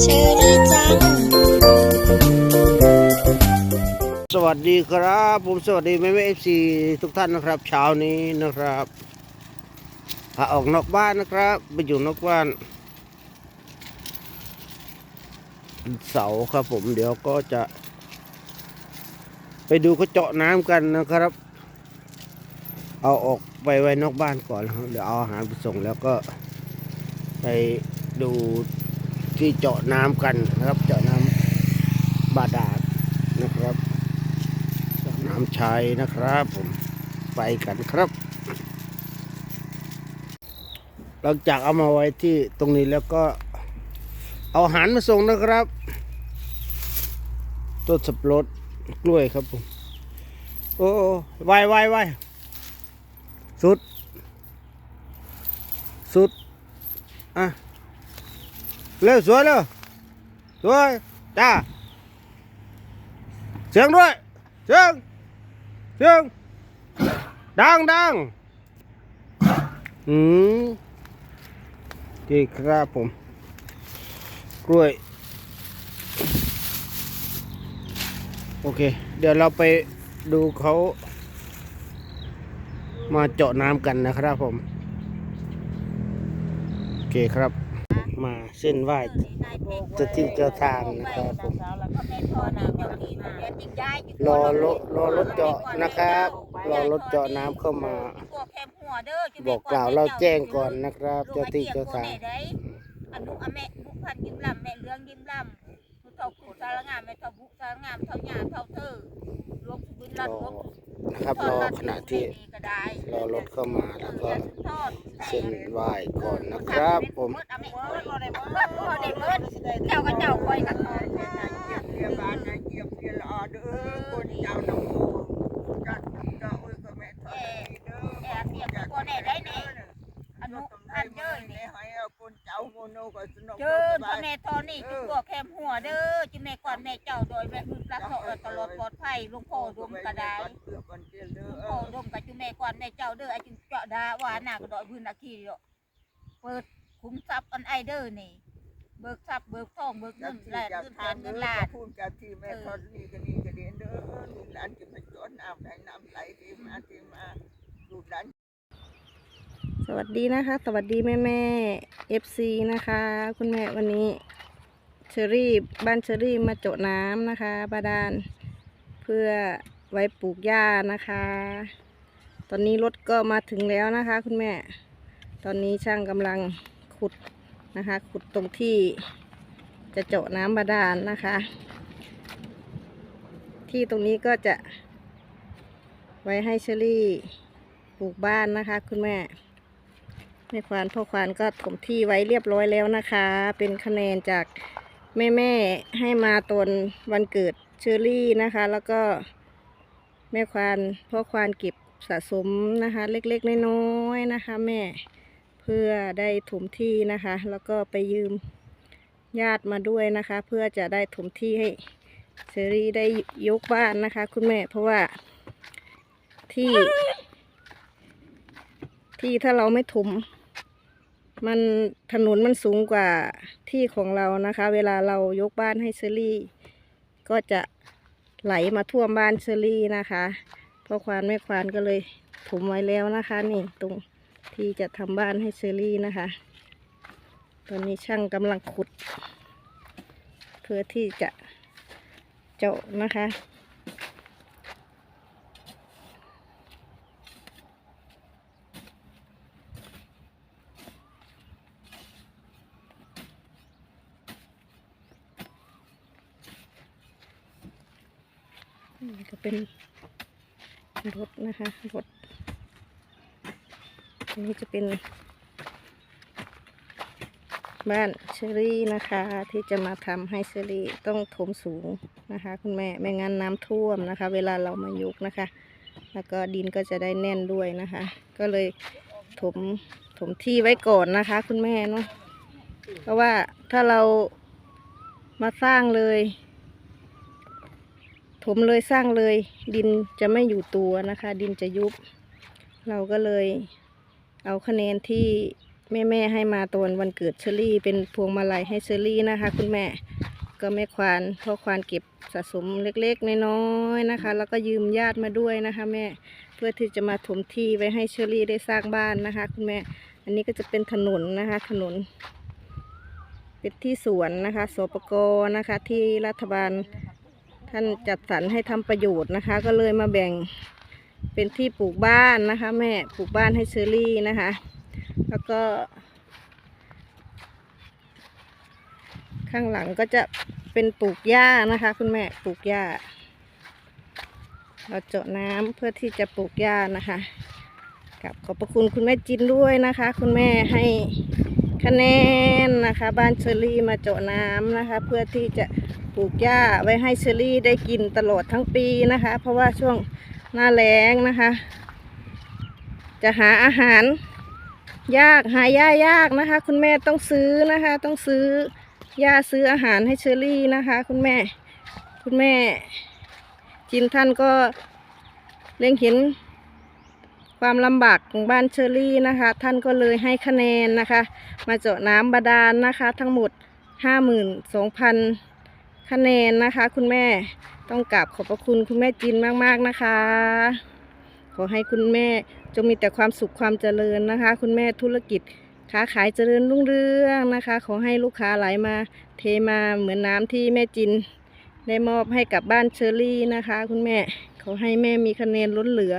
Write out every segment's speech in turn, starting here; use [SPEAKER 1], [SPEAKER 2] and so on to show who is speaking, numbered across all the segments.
[SPEAKER 1] เชอรี่จัง
[SPEAKER 2] สวัสดีครับ ผมสวัสดีแม่แม่เอฟซีทุกท่านนะครับ เช้านี้นะครับพาออกนอกบ้านนะครับ ไปอยู่นอกบ้าน เสาครับผมเดี๋ยวก็จะ ไปดูเขาเจาะน้ำกันนะครับ เอาออก ไปไว้นอกบ้านก่อนครับเดี๋ยวเอาอาหารไปส่งแล้วก็ไปดูที่เจาะน้ำกันนะครับ เจาะน้ำบาดาลนะครับน้ำชัยนะครับผมไปกันครับ หลังจากเอามาไว้ที่ตรงนี้แล้วก็เอาอาหารมาส่งนะครับต้นสับปะรดกล้วยครับผมโอ้โอ้ไวไวไว สุด สุด อะ เร็วสวยเร็วสวยจ้าเสียงด้วยเสียงเสียงดังดังอืมดีครับผม กล้วย โอเค เดี๋ยวเราไปดูเขา มาเจาะน้ำกันนะครับผม โอเคครับ มาเส้นไหว้เจะที่เจ้าทางนะครับผม รอรถรอรถเจาะนะครับ รอรถเจาะน้ำเข้ามา บอกกล่าวเราแจ้งก่อนนะครับ เจ้าที่เจ้าทาง
[SPEAKER 3] อนุอแม่บุพันยิ้มลำแม่เรื่องยิ้มลำผู้เฒ่าผู้สารงามแม่เฒ่าบุสารงามเฒ่าหยาเฒ่าเธอลบสุบินลัดลบ
[SPEAKER 2] นะครับ รอขณะที่
[SPEAKER 3] ก็ได้
[SPEAKER 2] รอรถเข้ามาแล้วก็
[SPEAKER 3] ทอด
[SPEAKER 2] เส้นไหว้ก่อนนะครับ ผม
[SPEAKER 3] อแม่เมิดบ่ได้เมิดบ่ได้เมิดเจ้าก็เจ้าคอยกันทอด
[SPEAKER 4] เรียบานนะเยียบเรียลอเด้อคนเจ้าหนูจัดเจ้าอุ้ยก็แม่ทอดเด้อ
[SPEAKER 3] แอบเสียบบ่ได้ได้นี่อนุ
[SPEAKER 4] ตำ
[SPEAKER 3] พัน
[SPEAKER 4] เย
[SPEAKER 3] เย้ย
[SPEAKER 4] นี่
[SPEAKER 3] นี่
[SPEAKER 4] ให้เอาคนเจ้าโมโนก็สนุก
[SPEAKER 3] เจอพ่อแม่ทอนี่จุกแคม หัวเด้อจิแม่ก่อนแม่เจ้าโดยแม่มือปลักเถาตลอดปลอดภัยหลวงพ่อรวมก็ได้
[SPEAKER 4] เพื่อกันเจริญ
[SPEAKER 3] โอ้ร่มกับจุแม่ก่อนแม่เจ้าเด้อไอ้จุเจาะดาว่าหน้ากระดอยพื้นอาคีเด้อเปิดคุ้มทรัพย์อันไอเด้อนี่เบิกทรัพย์เบิกทองเบิกเงินและเงินแส
[SPEAKER 4] ทา
[SPEAKER 3] น
[SPEAKER 4] เงิ
[SPEAKER 3] นล้าน
[SPEAKER 4] พูดจัดที่แม่ทอดนี่ก็นี่ก็ดีเด้อลูกหลานจะมาจดน้ำไหนน้ำไหลที่มาที่มาลูกหลาน
[SPEAKER 5] สวัสดีนะคะ สวัสดีแม่แม่เอฟซีนะคะ คุณแม่วันนี้ เชอรี่บ้านเชอรี่มาโจาะน้ำนะคะบาดาลเพื่อไว้ปลูกหญ้านะคะ ตอนนี้รถก็มาถึงแล้วนะคะ คุณแม่ ตอนนี้ช่างกำลังขุดนะคะ ขุดตรงที่จะเจาะน้ำบาดาลนะคะ ที่ตรงนี้ก็จะ ไว้ให้เชอรี่ปลูกบ้านนะคะ คุณแม่แม่ควานพ่อควานก็ถมที่ไว้เรียบร้อยแล้วนะคะ เป็นคะแนนจาก แม่แม่ให้มาตนวันเกิดเชอรี่นะคะ แล้วก็แม่ควานพ่อควานเก็บสะสมนะคะ เล็กๆน้อยๆนะคะ แม่เพื่อได้ถมที่นะคะ แล้วก็ไปยืมญาติมาด้วยนะคะ เพื่อจะได้ถมที่ให้เชอรี่ได้ยกบ้านนะคะ คุณแม่เพราะว่าที่ ที่ถ้าเราไม่ถม มันถนนมันสูงกว่าที่ของเรานะคะ เวลาเรายกบ้านให้เชอรี่ ก็จะไหลมาท่วมบ้านเชอรี่นะคะพ่อควานแม่ควานก็เลยถมไว้แล้วนะคะ นี่ตรงที่จะทำบ้านให้เชอรี่นะคะ ตอนนี้ช่างกำลังขุด เพื่อที่จะเจาะนะคะ นี่ก็เป็นรถนะคะรถอันนี้จะเป็น บ้านเชอรี่นะคะ ที่จะมาทำให้เชอรี่ต้องถมสูงนะคะ คุณแม่ไม่งั้นน้ำท่วมนะคะ เวลาเรามายกนะคะ แล้วก็ดินก็จะได้แน่นด้วยนะคะ ก็เลยถมถมที่ไว้ก่อนนะคะ คุณแม่เนาะเพราะว่าถ้าเรามาสร้างเลย ถมเลยสร้างเลยดินจะไม่อยู่ตัวนะคะ ดินจะยุบ เราก็เลยเอาคะแนนที่แม่แม่ให้มาตอนวันเกิดเชอรี่ เป็นพวงมาลัยให้เชอรี่นะคะ คุณแม่ก็แม่ควานพ่อควานเก็บสะสมเล็กๆน้อยๆนะคะ แล้วก็ยืมญาติมาด้วยนะคะ แม่เพื่อที่จะมาถมที่ไว้ให้เชอรี่ได้สร้างบ้านนะคะ คุณแม่ อันนี้ก็จะเป็นถนนนะคะ ถนนเป็นที่สวนนะคะสปกนะคะที่รัฐบาล ท่านจัดสรรให้ทำประโยชน์นะคะ ก็เลยมาแบ่งเป็นที่ปลูกบ้านนะคะ แม่ปลูกบ้านให้เชอรี่นะคะ แล้วก็ ข้างหลังก็จะเป็นปลูกหญ้านะคะ คุณแม่ปลูกหญ้า เราเจาะน้ำเพื่อที่จะปลูกหญ้านะคะกับขอบพระคุณคุณแม่จินด้วยนะคะ คุณแม่ให้คะแนนนะคะ บ้านเชอรี่มาเจาะน้ำนะคะ เพื่อที่จะ ลูกหญ้าไว้ให้เชอรี่ได้กินตลอดทั้งปีนะคะ เพราะว่าช่วงหน้าแล้งนะคะ จะหาอาหาร ยากหาหญ้ายากนะคะ คุณแม่ต้องซื้อนะคะ ต้องซื้อหญ้าซื้ออาหารให้เชอรี่นะคะ คุณแม่ คุณแม่ จินท่านก็เล็งเห็นความลำบากของบ้านเชอรี่นะคะ ท่านก็เลยให้คะแนนนะคะ มาเจาะน้ำบาดาลนนะคะ ทั้งหมด 52,000 คะแนนนะคะ คุณแม่ต้องกราบขอบพระคุณคุณแม่จินมากๆนะคะ ขอให้คุณแม่จงมีแต่ความสุขความเจริญนะคะ คุณแม่ธุรกิจค้าขายเจริญรุ่งเรืองนะคะ ขอให้ลูกค้าไหลมา เทมาเหมือนน้ำที่แม่จิน ได้มอบให้กับบ้านเชอรี่นะคะ คุณแม่ขอให้แม่มีคะแนนล้นเหลือ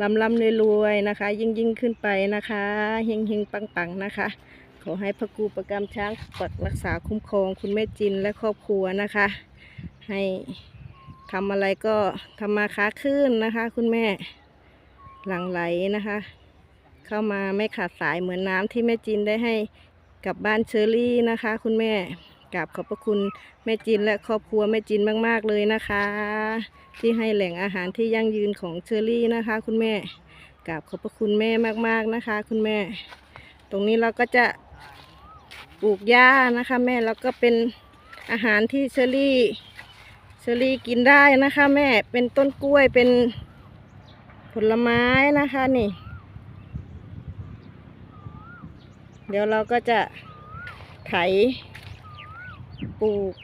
[SPEAKER 5] ลำลำรวยๆนะคะ ยิ่งยิ่งขึ้นไปนะคะเฮงเฮงปังปังนะคะ อให้พระครูประกำช้างปักรักษาคุ้มครองคุณแม่จินและครอบครัวนะคะ ให้ทำอะไรก็ทำมาค้าขึ้นนะคะ คุณแม่หลั่งไหลนะคะ เข้ามาไม่ขาดสายเหมือนน้ำที่แม่จินได้ให้กับบ้านเชอรี่นะคะ คุณแม่กราบขอบพระคุณแม่จินและครอบครัวแม่จินมาก ๆ เลยนะคะ ที่ให้แหล่งอาหารที่ยั่งยืนของเชอรี่นะคะ คุณแม่กราบขอบพระคุณแม่มาก ๆนะคะ คุณแม่ ตรงนี้เราก็จะ ปลูกหญ้านะคะ แม่แล้วก็เป็นอาหารที่เชอรี่เชอรี่กินได้นะคะ แม่เป็นต้นกล้วยเป็นผลไม้นะคะนี่ เดี๋ยวเราก็จะไถปลูก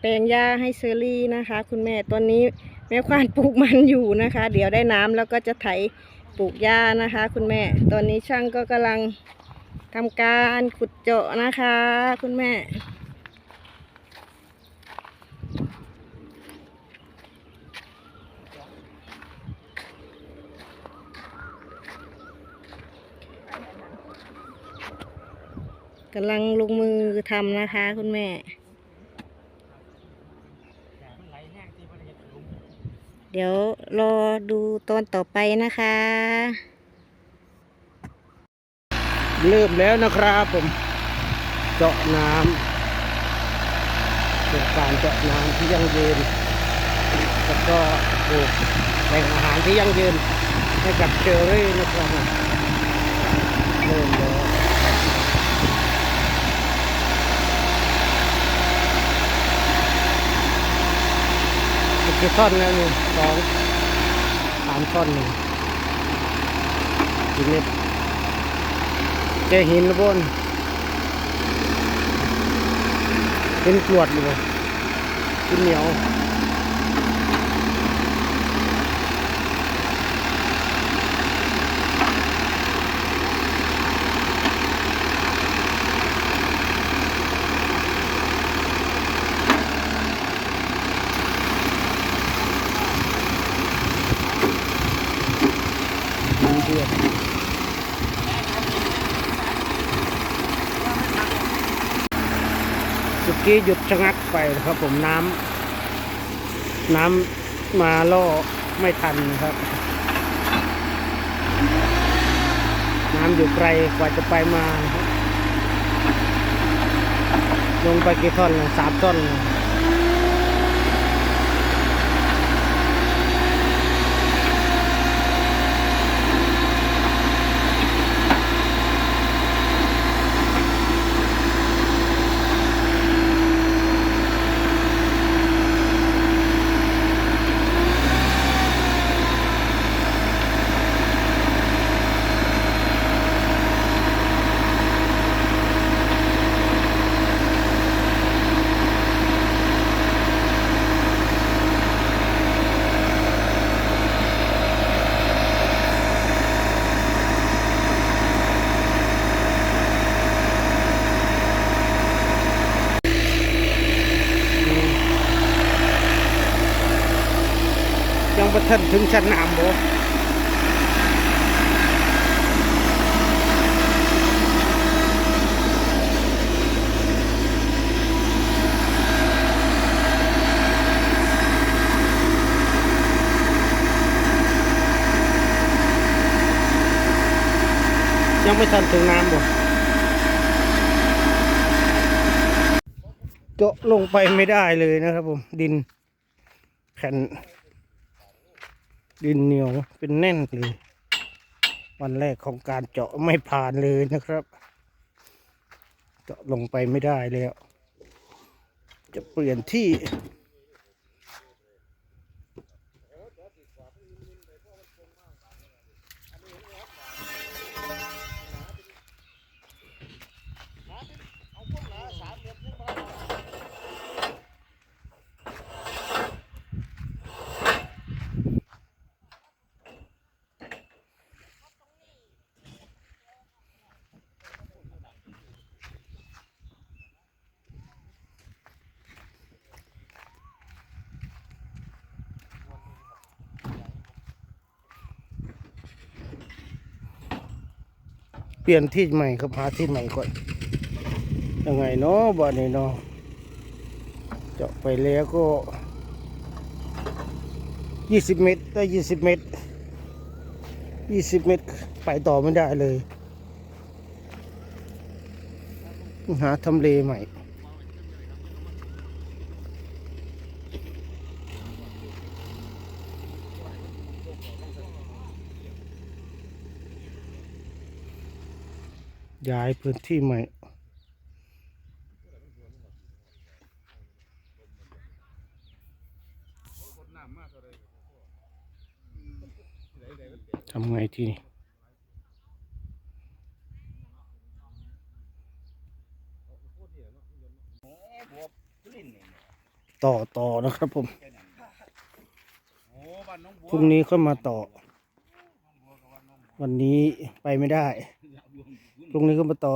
[SPEAKER 5] แปลงหญ้าให้เชอรี่นะคะ คุณแม่ตอนนี้แม่ควานปลูกมันอยู่นะคะ เดี๋ยวได้น้ำแล้วก็จะไถปลูกหญ้านะคะ คุณแม่ตอนนี้ช่างก็กำลัง ทำการขุดเจาะนะคะ คุณแม่ กำลังลงมือทำนะคะ คุณแม่ เดี๋ยวรอดูตอนต่อไปนะคะ
[SPEAKER 2] เริ่มแล้วนะครับผมเจาะน้ำเป็นการเจาะน้ำที่ยั่งยืนแล้วก็ปลูกแหล่งอาหารที่ยั่งยืนให้กับเชอรี่นะครับเริ่มแล้วกี่ท่อนแล้วนี่สองสามท่อนหนึ่งทีนี้ เจอหินบนเป็นกรวดเลยเป็นเหนียวเดือด สุกี้หยุดชะงักไปนะครับผมน้ำน้ำมาล่อไม่ทันนะครับ น้ำอยู่ไกลกว่าจะไปมาลงไปกี่ท่อนสามท่อนเลย ชั้นน้ำบ่ยังไม่ทันถึงน้ำบ่เจาะลงไปไม่ได้เลยนะครับผม ดินแผ่น ดินเหนียวเป็นแน่นเลย วันแรกของการเจาะไม่ผ่านเลยนะครับ เจาะลงไปไม่ได้แล้ว จะเปลี่ยนที่ เปลี่ยนที่ใหม่ครับหาที่ใหม่ก่อนยังไงเนาะบ้านนี้เนาะเจาะไปแล้วก็ยี่สิบเมตรได้ยี่สิบเมตรยี่สิบเมตรไปต่อไม่ได้เลย หาทำเลใหม่ ย้ายพื้นที่ใหม่ ทำไงทีนี้ต่อต่อนะครับผม พรุ่งนี้ค่อยมาต่อ วันนี้ไปไม่ได้ พรุ่งนี้ก็มาต่อ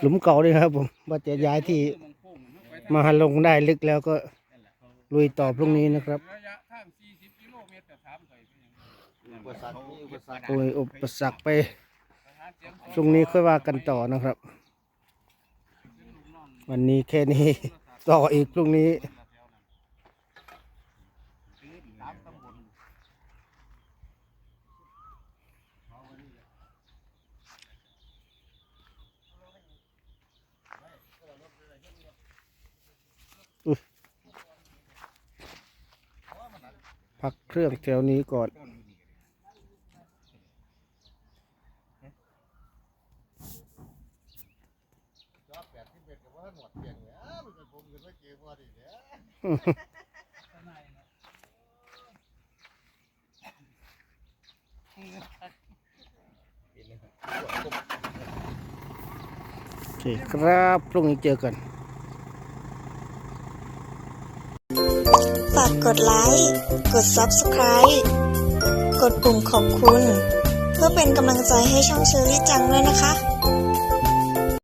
[SPEAKER 2] หลุมเก่าเลยครับผมว่าจะย้ายที่มาลงได้ลึกแล้วก็ลุยต่อพรุ่งนี้นะครับ
[SPEAKER 6] ระยะทาง40กิโลเมตรแต่ถามไปเป็นยังไง
[SPEAKER 2] โอ้ยอุปสรรคไป
[SPEAKER 6] ทหารเสียง
[SPEAKER 2] พรุ่งนี้ค่อยว่ากันต่อนะครับ วันนี้แค่นี้ต่ออีกพรุ่งนี้
[SPEAKER 6] สามตำบล
[SPEAKER 2] พักเครื่องแถวนี้ก่อน โอเคครับ พรุ่งนี้เจอกันา
[SPEAKER 1] กกดไลค์ กด Subscribe กดปุ่มขอบคุณ เพื่อเป็นกำลังใจให้ช่องเชอรี่จังด้วยนะคะ